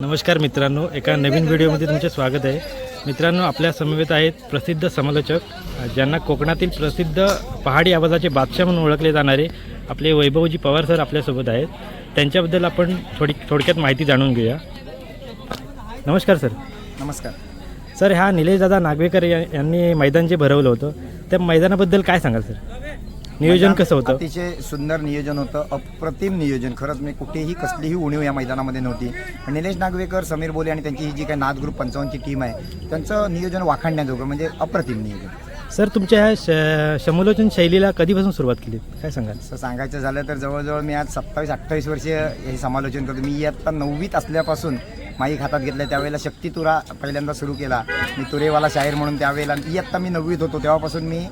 नमस्कार मित्रांनो एका नवीन व्हिडिओमध्ये तुमचे स्वागत आहे. मित्रांनो आपल्या समवेत आहेत प्रसिद्ध समालोचक ज्यांना कोकणातील प्रसिद्ध पहाडी आवाजाचे बादशाह म्हणून ओळखले जाणारे आपले वैभवजी पवार सर आपल्यासोबत आहेत. त्यांच्याबद्दल आपण थोडी थोडक्यात माहिती जाणून घेऊया. नमस्कार सर. नमस्कार. सर ह्या निलेशदादा नागवेकर यांनी मैदान जे भरवलं होतं त्या मैदानाबद्दल काय सांगाल सर? नियोजन कसं होतं? अतिशय सुंदर नियोजन होतं. अप्रतिम नियोजन. खरंच मी कुठेही कसलीही उणीव या मैदानामध्ये नव्हती. निलेश नागवेकर समीर बोले आणि त्यांची ही जी काही नाद ग्रुप पंचावन्नची टीम आहे त्यांचं नियोजन वाखाणण्याजोगं म्हणजे अप्रतिम नियोजन. सर तुमच्या ह्या श समलोचन शैलीला कधीपासून सुरुवात केली? काय सांगाल? असं सांगायचं झालं तर जवळजवळ मी आज सत्तावीस अठ्ठावीस वर्ष हे समालोचन करतो. मी इयत्ता नववीत असल्यापासून माईक हातात घेतलं त्यावेळेला शक्ती तुरा पहिल्यांदा सुरू केला. मी तुरेवाला शाहीर म्हणून त्यावेळेला इयत्ता मी नववीत होतो. तेव्हापासून मी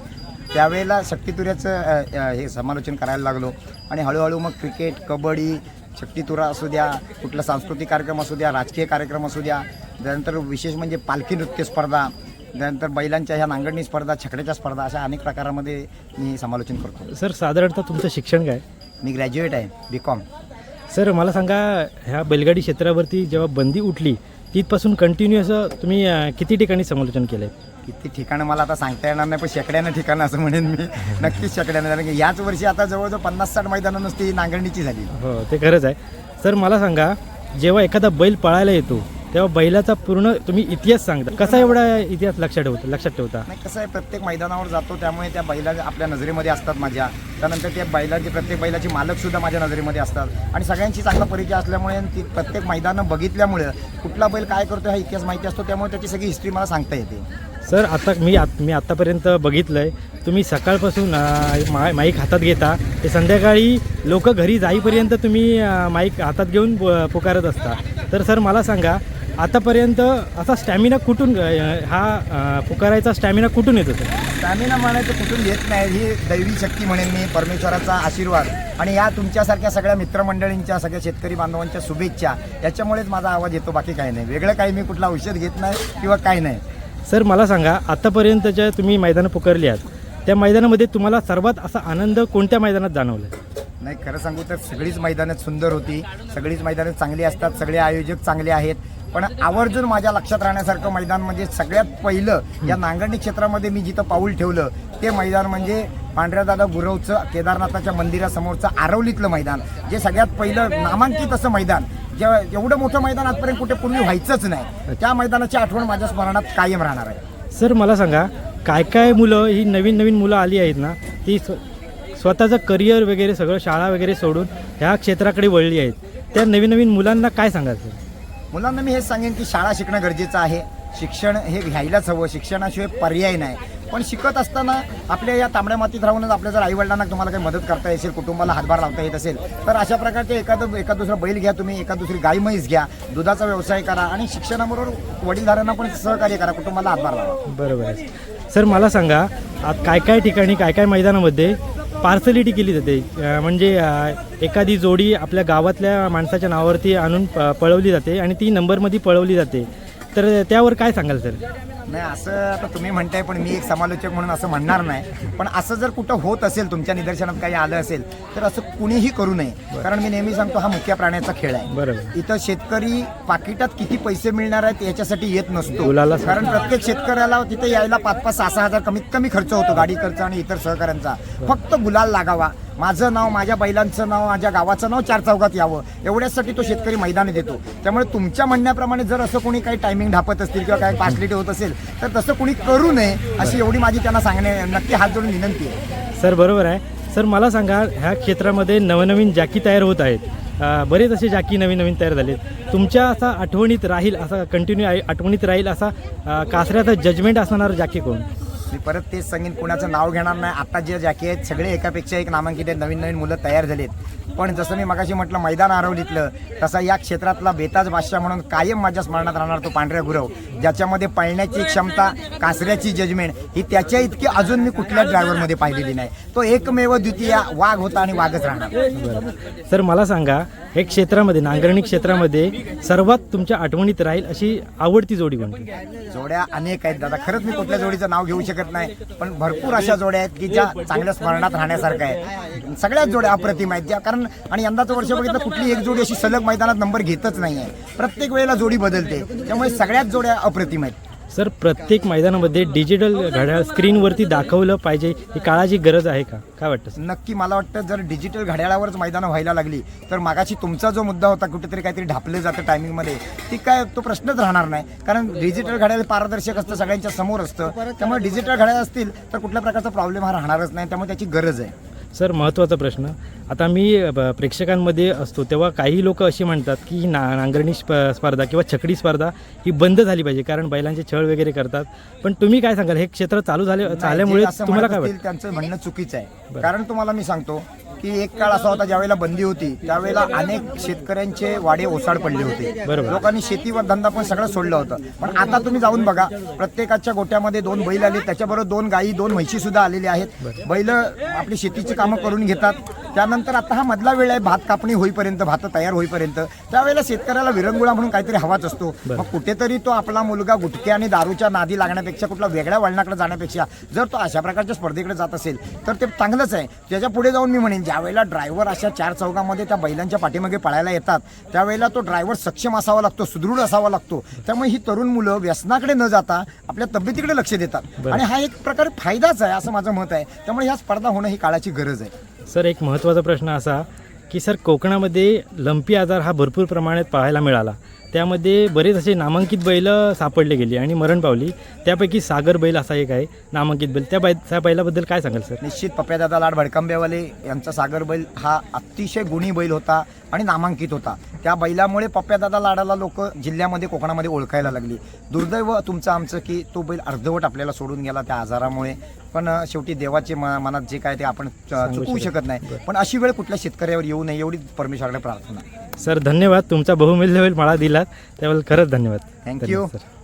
त्यावेळेला शक्तितुऱ्याचं हे समालोचन करायला लागलो. आणि हळूहळू मग क्रिकेट कबड्डी शक्तितुरा असू द्या कुठला सांस्कृतिक कार्यक्रम असू द्या राजकीय कार्यक्रम असू द्या त्यानंतर विशेष म्हणजे पालखी नृत्य स्पर्धा त्यानंतर बैलांच्या ह्या नांगरणी स्पर्धा छकड्याच्या स्पर्धा अशा अनेक प्रकारामध्ये मी समालोचन करतो. सर साधारणतः तुमचं शिक्षण काय? मी ग्रॅज्युएट आहे बी कॉम सर मला सांगा ह्या बैलगाडी क्षेत्रावरती जेव्हा बंदी उठली तिथपासून कंटिन्यू असं तुम्ही किती ठिकाणी समालोचन केलं आहे किती ठिकाणं मला आता सांगता येणार नाही पण शेकड्यानं ठिकाणं असं म्हणेन मी. नक्कीच शेकड्यानं कारण की याच वर्षी आता जवळजवळ पन्नास साठ मैदानं नुसती नांगरणीची झाली. हो ते खरंच आहे. सर मला सांगा जेव्हा एखादा बैल पळायला येतो तेव्हा बैलाचा पूर्ण तुम्ही इतिहास सांगता. कसा एवढा इतिहास लक्षात ठेवता लक्षात ठेवता? नाही कसं आहे प्रत्येक मैदानावर जातो त्यामुळे त्या बैला आपल्या नजरेमध्ये असतात माझ्या. त्यानंतर त्या बैलाची प्रत्येक बैलाची मालक सुद्धा माझ्या नजरेमध्ये असतात. आणि सगळ्यांची चांगला परिचय असल्यामुळे ती प्रत्येक मैदानं बघितल्यामुळे कुठला बैल काय करतो हा इतिहास माहिती असतो त्यामुळे त्याची सगळी हिस्ट्री मला सांगता येते. सर आता मी आत मी आत्तापर्यंत बघितलं आहे तुम्ही सकाळपासून मा माईक हातात घेता ते संध्याकाळी लोक घरी जाईपर्यंत तुम्ही माईक हातात घेऊन पुकारत असता. तर सर मला सांगा आतापर्यंत असा स्टॅमिना कुठून हा पुकारायचा स्टॅमिना कुठून येतो सर? स्टॅमिना म्हणायचं कुठून येत नाही ही दैवी शक्ती म्हणेन मी परमेश्वराचा आशीर्वाद. आणि या तुमच्यासारख्या सगळ्या मित्रमंडळींच्या सगळ्या शेतकरी बांधवांच्या शुभेच्छा याच्यामुळेच माझा आवाज येतो बाकी काही नाही. वेगळं काही मी कुठला औषध घेत नाही किंवा काही नाही. सर मला सांगा आत्तापर्यंत ज्या तुम्ही मैदानं पुकारली आहेत. त्या मैदानामध्ये तुम्हाला सर्वात असा आनंद कोणत्या मैदानात जाणवला? नाही खरं सांगू तर सगळीच मैदानं सुंदर होती. सगळीच मैदानं चांगली असतात सगळे आयोजक चांगले आहेत. पण आवर्जून माझ्या लक्षात राहण्यासारखं मैदान म्हणजे सगळ्यात पहिलं या नांगरणी क्षेत्रामध्ये मी जिथं पाऊल ठेवलं ते मैदान म्हणजे पांढऱ्यादादा गुरवचं केदारनाथाच्या मंदिरासमोरचं आरवलीतलं मैदान जे सगळ्यात पहिलं नामांकित असं मैदान. जे एवढं मोठं मैदान आजपर्यंत कुठे पूर्वी व्हायचंच नाही. त्या मैदानाची आठवण माझ्या स्मरणात कायम राहणार आहे. सर मला सांगा काय काय मुलं ही नवीन नवीन मुलं आली आहेत ना ती स्व स्वतःचं करिअर वगैरे सगळं शाळा वगैरे सोडून ह्या क्षेत्राकडे वळली आहेत. त्या नवीन नवीन मुलांना काय सांगाल सर? मुलांना मी हेच सांगेन की शाळा शिकणं गरजेचं आहे. शिक्षण हे घ्यायलाच हवं. शिक्षणाशिवाय पर्याय नाही. पण शिकत असताना आपल्या या तांबड्या मातीत राहूनच आपल्या जर आईवडिलांना तुम्हाला काही मदत करता येईल कुटुंबाला हातभार लावता येत असेल तर अशा प्रकारचे एखादं एका दुसरा बैल घ्या तुम्ही एका दुसरी गाय म्हैस घ्या दुधाचा व्यवसाय करा आणि शिक्षणाबरोबर वडीलधाऱ्यांना पण सहकार्य करा कुटुंबाला हातभार लावा. बरोबर आहे. सर मला सांगा आज काय काय ठिकाणी काय काय मैदानामध्ये पार्सलिटी केली जाते? म्हणजे एखादी जोडी आपल्या गावातल्या माणसाच्या नावावरती आणून प- पळवली जाते आणि ती नंबरमध्ये पळवली जाते. तर त्यावर काय सांगाल सर? नाही असं आता तुम्ही म्हणताय पण मी एक समालोचक म्हणून असं म्हणणार नाही. पण असं जर कुठं होत असेल तुमच्या निदर्शनात काही आलं असेल तर असं कुणीही करू नये. कारण मी नेहमी सांगतो हा मुख्य प्राण्याचा खेळ आहे. बरोबर इथं शेतकरी पाकिटात किती पैसे मिळणार आहेत याच्यासाठी येत नसतो. कारण प्रत्येक शेतकऱ्याला तिथे यायला पाच पाच सहा सहा हजार कमीत कमी खर्च होतो गाडी खर्च आणि इतर सहकाऱ्यांचा. फक्त गुलाल लागावा. माझं नाव माझ्या बैलांचं नाव माझ्या गावाचं नाव चार चौकात यावं. एवढ्यासाठी तो शेतकरी मैदानी देतो. त्यामुळे तुमच्या म्हणण्याप्रमाणे जर असं कोणी काही टायमिंग ढापत असतील किंवा काही फॅसिलिटी होत असेल तर तसं कोणी करू नये अशी एवढी माझी त्यांना सांगणे नक्की हात जोडून विनंती आहे. सर बरोबर आहे. सर मला सांगा ह्या क्षेत्रामध्ये नवनवीन जॅकी तयार होत आहेत. बरेच असे जॅकी नवीन नवीन तयार झालेत. तुमच्या असा आठवणीत राहील असा कंटिन्यू आठवणीत राहील असा कासऱ्याचा जजमेंट असणार जॅकी कोण? मी परत तेच सांगेन कुणाचं नाव घेणार नाही. आता जे जॅकी आहेत सगळे एकापेक्षा एक नामांकित आहेत. नवीन नवीन मुलं तयार झालेत. पण जसं मी मगाशी म्हटलं मैदान आरवलीतलं तसा या क्षेत्रातला बेताज बादशाह म्हणून कायम माझ्या स्मरणात राहणार तो पांढऱ्या गुरव. ज्याच्यामध्ये पळण्याची क्षमता कासऱ्याची जजमेंट ही त्याच्या इतकी अजून मी कुठल्याच ड्रायव्हरमध्ये पाहिलेली नाही. तो एकमेव द्वितीय वाघ होता आणि वाघच राहणार. सर मला सांगा हे क्षेत्रामध्ये नांगरणी क्षेत्रामध्ये सर्वात तुमच्या आठवणीत राहील अशी आवडती जोडी कोणती? जोड्या अनेक आहेत दादा. खरंच मी कुठल्या जोडीचं नाव घेऊ शकत शकत नाही. पण भरपूर अशा जोड्या आहेत की ज्या चांगल्या स्मरणात राहण्यासारख्या आहेत. सगळ्याच जोड्या अप्रतिम आहेत. ज्या कारण आणि यंदाचं वर्ष बघितलं कुठली एक जोडी अशी सलग मैदानात नंबर घेतच नाही आहे प्रत्येक वेळेला जोडी बदलते. त्यामुळे सगळ्याच जोड्या अप्रतिम आहेत. सर प्रत्येक मैदानामध्ये डिजिटल घड्याळ स्क्रीनवरती दाखवलं पाहिजे ही काळाची गरज आहे का? काय वाटतं सर? नक्की मला वाटतं जर डिजिटल घड्याळावरच मैदानं व्हायला लागली तर मागाशी तुमचा जो मुद्दा होता कुठेतरी काहीतरी ढापले जातं टायमिंगमध्ये ती काय तो प्रश्नच राहणार नाही. कारण डिजिटल घड्याळ पारदर्शक असतं सगळ्यांच्या समोर असतं. त्यामुळे डिजिटल घड्याळ असतील तर कुठल्या प्रकारचा प्रॉब्लेम हा राहणारच नाही त्यामुळे त्याची गरज आहे. सर महत्त्वाचा प्रश्न. आता मी प्रेक्षकांमध्ये असतो तेव्हा काही लोक अशी म्हणतात की ना नांगरणी स्प स्पर्धा किंवा छकडी स्पर्धा ही बंद झाली पाहिजे कारण बैलांचे छळ वगैरे करतात. पण तुम्ही काय सांगाल? हे क्षेत्र चालू झाले झाल्यामुळे तुम्हाला काय वाटतं? त्यांचं म्हणणं चुकीचं आहे. कारण तुम्हाला मी सांगतो की एक काळ असा होता ज्यावेळेला बंदी होती त्यावेळेला अनेक शेतकऱ्यांचे वाडे ओसाड पडले होते. लोकांनी शेतीवर धंदा पण सगळं सोडलं होतं. पण आता तुम्ही जाऊन बघा प्रत्येकाच्या गोट्यामध्ये दोन बैल आले त्याच्याबरोबर दोन गायी दोन म्हशी सुद्धा आलेली आहेत. बैल आपली शेतीची कामं करून घेतात. त्यानंतर आता हा मधला वेळ आहे भात कापणी होईपर्यंत भात तयार होईपर्यंत. त्यावेळेला शेतकऱ्याला विरंगुळा म्हणून काहीतरी हवाच असतो. मग कुठेतरी तो आपला मुलगा गुटके आणि दारूच्या नादी लागण्यापेक्षा कुठला वेगळ्या वळणाकडे जाण्यापेक्षा जर तो अशा प्रकारच्या स्पर्धेकडे जात असेल तर ते चांगलंच आहे. त्याच्या पुढे जाऊन मी म्हणेन ज्यावेळेला ड्रायव्हर अशा चार चौकामध्ये त्या बैलांच्या पाठीमागे पळायला येतात त्यावेळेला तो ड्रायव्हर सक्षम असावा लागतो सुदृढ असावा लागतो. त्यामुळे ही तरुण मुलं व्यसनाकडे न जाता आपल्या तब्येतीकडे लक्ष देतात. आणि हा एक प्रकारे फायदाच आहे असं माझं मत आहे. त्यामुळे ह्या स्पर्धा होणं ही काळाची गरज आहे. सर एक महत्त्वाचा प्रश्न असा की सर कोकणामध्ये लंपी आजार हा भरपूर प्रमाणात पाहायला मिळाला. त्यामध्ये बरेच असे नामांकित बैल सापडले गेली आणि मरण पावली. त्यापैकी सागर बैल असा एक आहे नामांकित बैल. त्या बै त्या बैलाबद्दल काय सांगाल सर? निश्चित पप्यादादा लाड भडकंबेवाले यांचा सागर बैल हा अतिशय गुणी बैल होता आणि नामांकित होता. त्या बैलामुळे पप्यादादा लाडाला लोक जिल्ह्यामध्ये कोकणामध्ये ओळखायला लागली. दुर्दैव तुमचं आमचं की तो बैल अर्धवट आपल्याला सोडून गेला त्या आजारामुळे. पण शेवटी देवाचे म- मनात जे काय ते आपण चुकवू शकत नाही. पण अशी वेळ कुठल्या शेतकऱ्यावर येऊ नये एवढी परमेश्वराकडे प्रार्थना. सर धन्यवाद. तुमचा बहुमूल्य वेळ मला दिलात. त्याबद्दल खरंच धन्यवाद. थँक्यू धन्यवाद, सर.